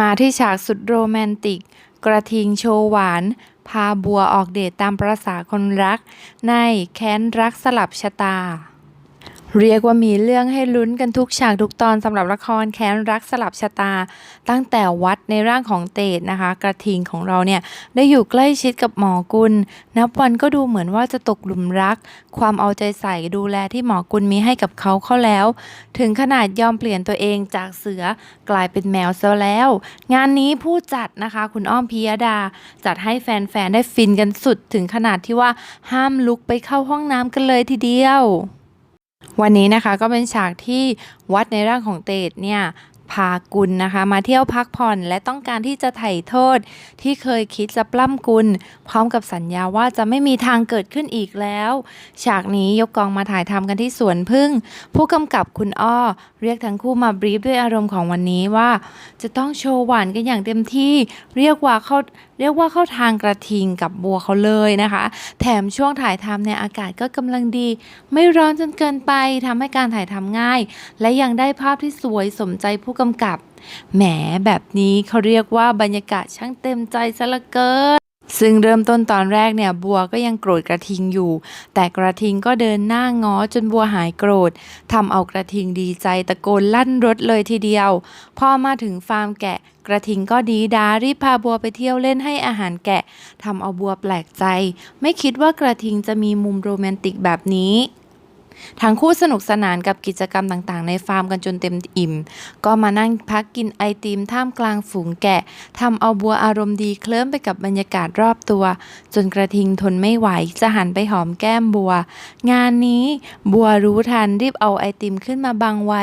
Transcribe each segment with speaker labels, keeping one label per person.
Speaker 1: มาที่ฉากสุดโรแมนติก กระทิงโชว์หวาน พาบัวออกเดทตามประษาคนรัก ในแค้นรักสลับชะตา เรียกว่ามีเรื่องให้ลุ้นกันทุกฉากทุกตอนสำหรับละครแค้นรักสลับชะตา ตั้งแต่วัดในร่างของเตดนะคะ กระทิงของเราเนี่ยได้อยู่ใกล้ชิดกับหมอกุล นับวันก็ดูเหมือนว่าจะตกหลุมรัก ความเอาใจใส่ดูแลที่หมอกุลมีให้กับเขาเข้าแล้ว ถึงขนาดยอมเปลี่ยนตัวเองจากเสือกลายเป็นแมวซะแล้ว งานนี้ผู้จัดนะคะคุณอ้อมพิยดา จัดให้แฟนๆได้ฟินกันสุดถึงขนาดที่ว่าห้ามลุกไปเข้าห้องน้ำกันเลยทีเดียว วันนี้นะคะก็เป็นฉากที่วัดในร่างของเตดเนี่ย พากุลนะคะ มาเที่ยวพักผ่อนและต้องการที่จะไถ่โทษ ที่เคยคิดจะปล้ำกุล พร้อมกับสัญญาว่าจะไม่มีทางเกิดขึ้นอีกแล้ว ฉากนี้ยกกองมาถ่ายทำกันที่สวนพึ่ง ผู้กำกับคุณอ้อ เรียกทั้งคู่มาบรีฟด้วยอารมณ์ของวันนี้ว่า จะต้องโชว์หวานกันอย่างเต็มที่เรียกว่าเขาเรียกว่าเข้าทางกระทิงกับบัวเขาเลยนะคะ แถมช่วงถ่ายทำเนี่ยอากาศก็กำลังดี ไม่ร้อนจนเกินไปทำให้การถ่ายทำง่าย และยังได้ภาพที่สวยสมใจผู้กำกับ แหมแบบนี้เขาเรียกว่าบรรยากาศช่างเต็มใจซะเหลือเกินซึ่งเริ่มต้นตอนแรกเนี่ยบัวก็ยังโกรธกระทิงอยู่ แต่กระทิงก็เดินหน้าง้อจนบัวหายโกรธทำเอากระทิงดีใจตะโกนลั่นรถเลยทีเดียว พอมาถึงฟาร์มแกะ กระทิงก็ดีดารีบพาบัวไปเที่ยวเล่นให้อาหารแกะทำเอาบัวแปลกใจ ไม่คิดว่ากระทิงจะมีมุมโรแมนติกแบบนี้ ทั้งคู่สนุกสนานกับกิจกรรมต่างๆ ในฟาร์มกันจนเต็มอิ่ม ก็มานั่งพักกินไอติมท่ามกลางฝูงแกะทำเอาบัวอารมณ์ดีเคลิ้มไปกับบรรยากาศรอบตัว จนกระทิงทนไม่ไหวจะหันไปหอมแก้มบัว งานนี้บัวรู้ทันรีบเอาไอติมขึ้นมาบังไว้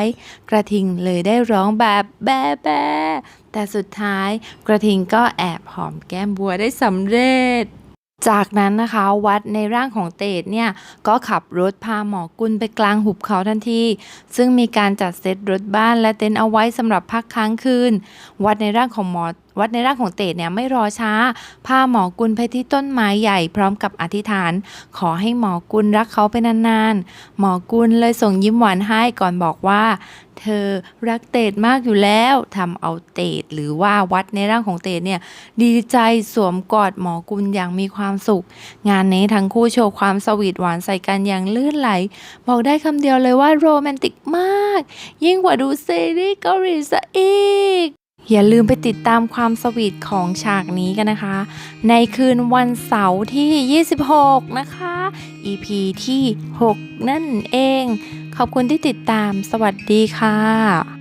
Speaker 1: กระทิงเลยได้ร้องแบบแบ๊แบ๊แต่สุดท้ายกระทิงก็แอบหอมแก้มบัวได้สำเร็จ จากนั้นนะคะวัดในร่างของเตดเนี่ยก็ขับรถพาหมอกุลไปกลางหุบเขาทันที ซึ่งมีการจัดเซตรถบ้านและเต็นท์เอาไว้สำหรับพักค้างคืน วัดในร่างของหมอ วัดในร่างของเตดเนี่ยไม่รอช้า พาหมอกุลไปที่ต้นไม้ใหญ่พร้อมกับอธิษฐาน ขอให้หมอกุลรักเขาไปนานๆ หมอกุลเลยส่งยิ้มหวานให้ก่อนบอกว่า เธอรักเตดมากอยู่แล้วทำเอาเตดหรือว่าวัดในร่างของเตดเนี่ยดีใจสวมกอดหมอกุลอย่างมีความสุข งานนี้ทั้งคู่โชว์ความสวีทหวานใส่กันอย่างลื่นไหล บอกได้คำเดียวเลยว่าโรแมนติกมาก ยิ่งกว่าดูซีรีส์เกาหลีซะอีก อย่าลืมไปติดตามความสวีทของฉากนี้กันนะคะ ในคืนวันเสาร์ที่ 26 นะคะ EP ที่ 6 นั่นเอง ขอบคุณที่ติดตามสวัสดีค่ะ